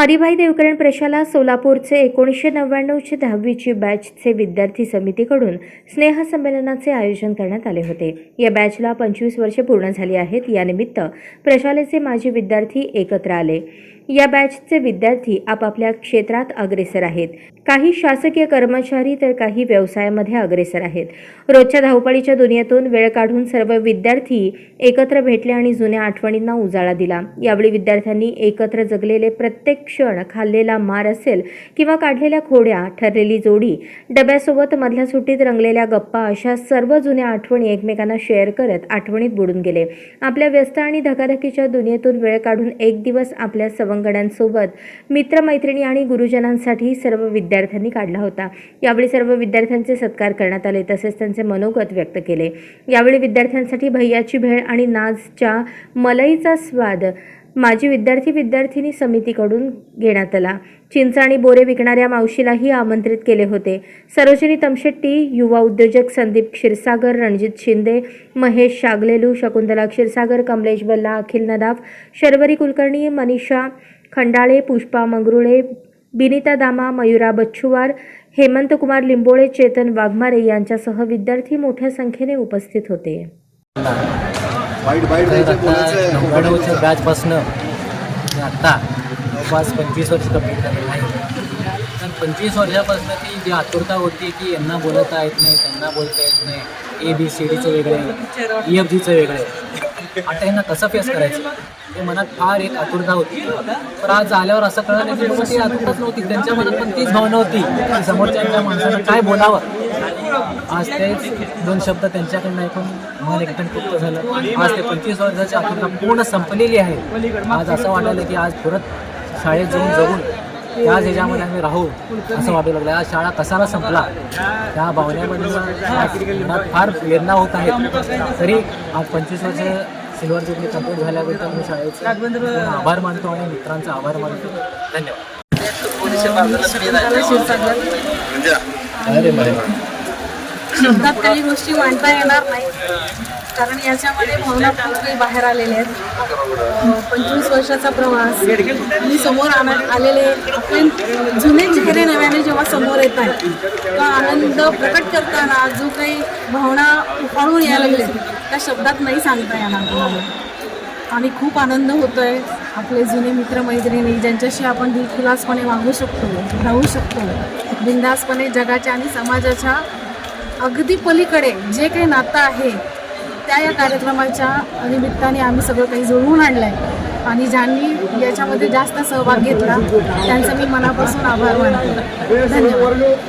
हरिभाई देवकरण प्रशाला सोलापूरचे एकोणीसशे नव्याण्णवचे दहावीची बॅचचे विद्यार्थी समितीकडून स्नेहसंमेलनाचे आयोजन करण्यात आले होते. या बॅचला पंचवीस वर्षे पूर्ण झाली आहेत. यानिमित्त प्रशालेचे माजी विद्यार्थी एकत्र आले. या बॅचचे विद्यार्थी आपापल्या क्षेत्रात अग्रेसर आहेत. काही शासकीय कर्मचारी तर काही व्यवसायामध्ये अग्रेसर आहेत. रोजच्या धावपळीच्या दुनियेतून वेळ काढून सर्व विद्यार्थी एकत्र भेटले आणि जुन्या आठवणींना उजाळा दिला. यावेळी विद्यार्थ्यांनी एकत्र जगलेले प्रत्येक क्षण खाल्लेला मार असेल किंवा काढलेल्या खोड्या ठरलेली जोडी डब्यासोबत मधल्या सुट्टीत रंगलेल्या गप्पा अशा सर्व जुन्या आठवणी एकमेकांना शेअर करत आठवणीत बुडून गेले. आपल्या व्यस्त आणि धकाधकीच्या दुनियेतून वेळ काढून एक दिवस आपल्या सवंगड्यांसोबत मित्रमैत्रिणी आणि गुरुजनांसाठी सर्व विद्यार्थ्यांनी काढला होता. यावेळी सर्व विद्यार्थ्यांचे सत्कार करण्यात आले तसेच त्यांचे मनोगत व्यक्त केले. यावेळी विद्यार्थ्यांसाठी भैयाची भेळ आणि नाचच्या मलईचा स्वाद माजी विद्यार्थी विद्यार्थिनी समितीकडून घेण्यात आला. चिंच आणि बोरे विकणाऱ्या मावशीलाही आमंत्रित केले होते. सरोजिनी तमशेट्टी युवा उद्योजक संदीप क्षीरसागर रणजित शिंदे महेश शागलेलू शकुंतला क्षीरसागर कमलेश बल्ला अखिल नदाफ शर्वरी कुलकर्णी मनीषा खंडाळे पुष्पा मंगरुळे बिनिता दामा मयुरा बच्छुवार हेमंत कुमार लिंबोळे चेतन वाघमारे यांच्यासह विद्यार्थी मोठ्या संख्येने उपस्थित होते. तर आता बॅचपासनं आत्ता जवळपास पंचवीस वर्ष कंप्लीट झालेलं आहे. तर पंचवीस वर्षापासून ती जी आतुरता होती की यांना बोलता येत नाही त्यांना बोलता येत नाही ए बी सी डीचं वेगळे ई एफ जीचं वेगळे आता यांना कसं फेस करायचं? ते मनात फार एक आतुरता होती. पण आज आल्यावर असं कळलं की ती आतुरताच नव्हती त्यांच्या मनात पण तीच भावना होती की समोरच्या माणसानं काय बोलावं? आज तेच दोन शब्द त्यांच्याकडनं ऐकून मन एकदम तृप्त झालं. आज ते पंचवीस वर्षाची आतुरता पूर्ण संपलेली आहे. आज असं वाटायला की आज परत शाळेत जाऊन जगून त्याच ह्याच्यामध्ये आम्ही राहू असं वाटू लागलं. आज शाळा कसाला संपला? त्या भावनेमध्ये मनात फार प्रेरणा होत आहेत तरी आज पंचवीस वर्ष सिल्वर जुबली कंप्लीट झाल्याबद्दल मी शाळेचे आभार मानतो आणि मित्रांचा आभार मानतो. धन्यवाद. शब्दात काही गोष्टी मांडता येणार नाही. कारण याच्यामध्ये भावना खूप काही बाहेर आलेल्या आहेत. पंचवीस वर्षाचा प्रवास मी समोर आणा आलेले आपण जुने चेहरे नव्याने जेव्हा समोर येत आहेत तो आनंद प्रकट करताना जो काही भावना उफाळून यायला लागले त्या शब्दात नाही सांगता येणार. आणि खूप आनंद होतो आहे आपले जुने मित्रमैत्रिणी ज्यांच्याशी आपण दिलखुलासपणे वागू शकतो राहू शकतो. बिंदासपणे जगाच्या आणि समाजाच्या अगदी पलीकडे जे काही नातं आहे त्या या कार्यक्रमाच्या निमित्ताने आम्ही सगळं काही जुळवून आणलं आहे आणि ज्यांनी याच्यामध्ये जास्त सहभाग घेतला त्यांचा मी मनापासून आभार मानतो. धन्यवाद.